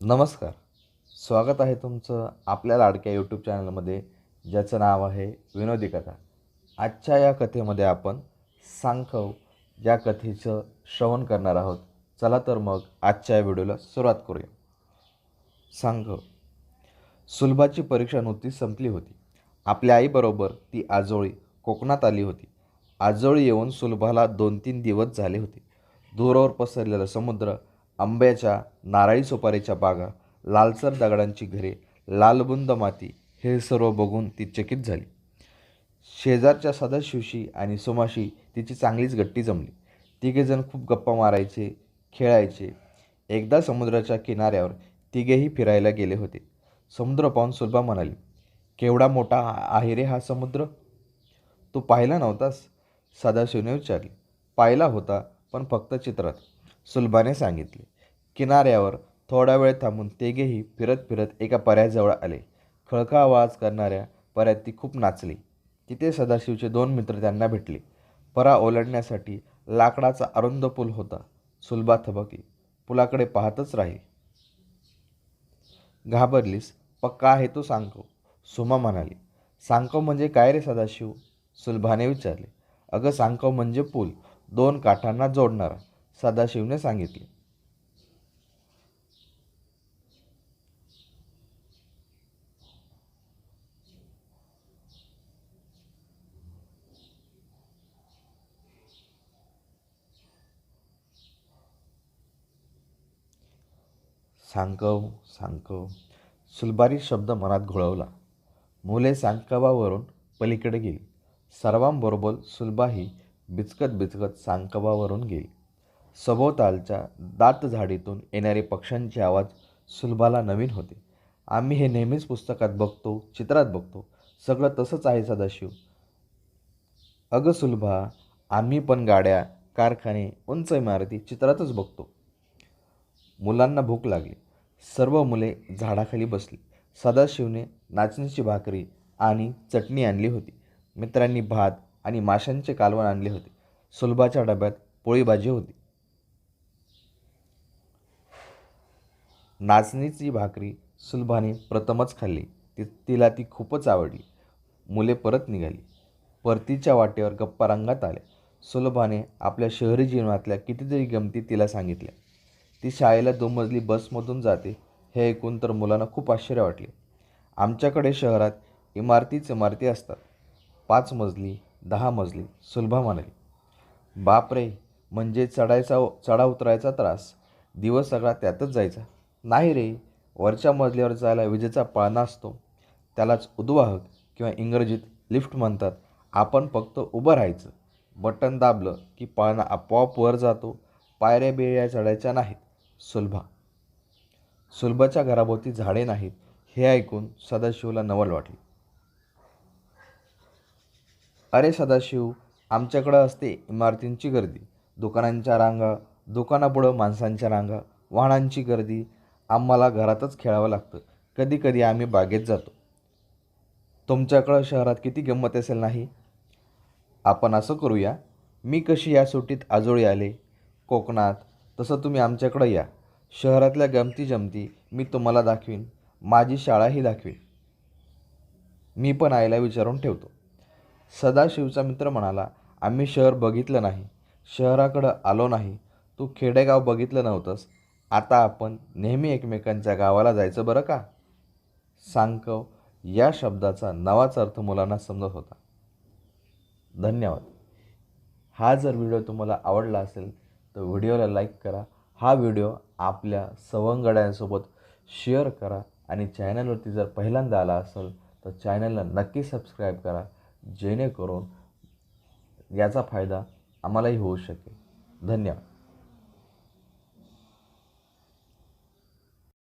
नमस्कार. स्वागत आहे तुमचं आपल्या लाडक्या यूट्यूब चॅनलमध्ये ज्याचं नाव आहे विनोदी कथा. आजच्या या कथेमध्ये आपण सांखव या कथेचं श्रवण करणार आहोत. चला तर मग आजच्या या व्हिडिओला सुरुवात करूया. सांखव. सुलभाची परीक्षा नुकतीच संपली होती. आपल्या आईबरोबर ती आजोळी कोकणात आली होती. आजोळी येऊन सुलभाला दोन तीन दिवस झाले होते. दूरावर पसरलेला समुद्र आंब्याच्या नारळी सुपारीच्या बागा लालसर दगडांची घरे लालबुंद माती हे सर्व बघून ती चकित झाली. शेजारच्या सदाशिवशी आणि सुमाशी तिची चांगलीच गट्टी जमली. तिघेजण खूप गप्पा मारायचे खेळायचे. एकदा समुद्राच्या किनाऱ्यावर तिघेही फिरायला गेले होते. समुद्र पाहून सुलभा म्हणाली केवढा मोठा आहे रे हा समुद्र? तू पाहिला नव्हतास? सदाशिवने विचारले पाहिला होता पण फक्त चित्रात. सुलभाने सांगितले. किनाऱ्यावर थोडा वेळ थांबून तेघेही फिरत फिरत एका पर्याजवळ आले. खळखा आवाज करणाऱ्या पर्यात ती खूप नाचली. तिथे सदाशिवचे दोन मित्र त्यांना भेटले. परा ओलांडण्यासाठी लाकडाचा अरुंद पूल होता. सुलभा थबकली पुलाकडे पाहतच राहील. घाबरलीस? पक्का आहे तो सांगतो सुमा म्हणाली. सांगतो म्हणजे काय रे सदाशिव? सुलभाने विचारले. अगं सांगतो म्हणजे पूल. दोन काठांना जोडणारा. सदाशिवने सांगितले. सांकव सांकव. सुलबारी शब्द मनात घोळवला. मुले सांकवावरून पलीकडे गेली. सर्वांबरोबर सुलबाही बिचकत बिचकत सांकवावरून गेली. सभोवतालच्या दात झाडीतून येणारे पक्ष्यांचे आवाज सुलभाला नवीन होते. आम्ही हे नेहमीच पुस्तकात बघतो चित्रात बघतो. सगळं तसंच आहे सदाशिव. अगं सुलभा आम्ही पण गाड्या कारखाने उंच इमारती चित्रातच बघतो. मुलांना भूक लागली. सर्व मुले झाडाखाली बसली. सदाशिवने नाचणीची भाकरी आणि चटणी आणली होती. मित्रांनी भात आणि माशांचे कालवण आणले होते. सुलभाच्या डब्यात पोळी भाजी होती. नाचणीची भाकरी सुलभाने प्रथमच खाल्ली. ती तिला ती खूपच आवडली. मुले परत निघाली. परतीच्या वाटेवर गप्पा रंगात आल्या. सुलभाने आपल्या शहरी जीवनातल्या कितीतरी गमती तिला सांगितल्या. ती शाळेला दुमजली बसमधून जाते हे ऐकून तर मुलांना खूप आश्चर्य वाटले. आमच्याकडे शहरात इमारतीच इमारती असतात. पाच मजली दहा मजली सुलभा म्हणाली. बापरे म्हणजे चढायचा चढा उतरायचा त्रास. दिवस सगळा त्यातच जायचा. नाही रे वरच्या मजल्यावर जायला विजेचा पाळणा असतो. त्यालाच उद्वाहक किंवा इंग्रजीत लिफ्ट म्हणतात. आपण फक्त उभं राहायचं. बटन दाबलं की पाळणा आपोआप वर जातो. पायऱ्या बिळ्या चढायच्या नाहीत. सुलभा. सुलभाच्या घराभोवती झाडे नाहीत. हे ऐकून सदाशिवला नवल वाटली. अरे सदाशिव आमच्याकडं असते इमारतींची गर्दी. दुकानांच्या रांगा दुकानापुढं माणसांच्या रांगा वाहनांची गर्दी आम्हाला घरातच खेळावं लागतं. कधी कधी आम्ही बागेत जातो. तुमच्याकडं शहरात किती गंमत असेल नाही? आपण असं करूया मी कशी या सुट्टीत आजोळी आले कोकणात तसं तुम्ही आमच्याकडं या. शहरातल्या गमती जमती मी तुम्हाला दाखवीन माझी शाळाही दाखवीन. मी पण आईला विचारून ठेवतो. सदाशिवचा मित्र म्हणाला आम्ही शहर बघितलं नाही शहराकडं आलो नाही. तू खेडेगाव बघितलं नव्हतंस आता आपण नेहमी एकमेकांच्या गावाला जायचं बरं का? सांकव या शब्दाचा नवाच अर्थ मुलांना समजत होता. धन्यवाद. हा जर व्हिडिओ तुम्हाला आवडला असेल तर व्हिडिओला लाईक करा. हा व्हिडिओ आपल्या सवंगड्यांसोबत शेअर करा. आणि चॅनलवरती जर पहिल्यांदा आला असेल तर चॅनलला नक्की सबस्क्राईब करा. जेणेकरून याचा फायदा आम्हालाही होऊ शकेल. धन्यवाद.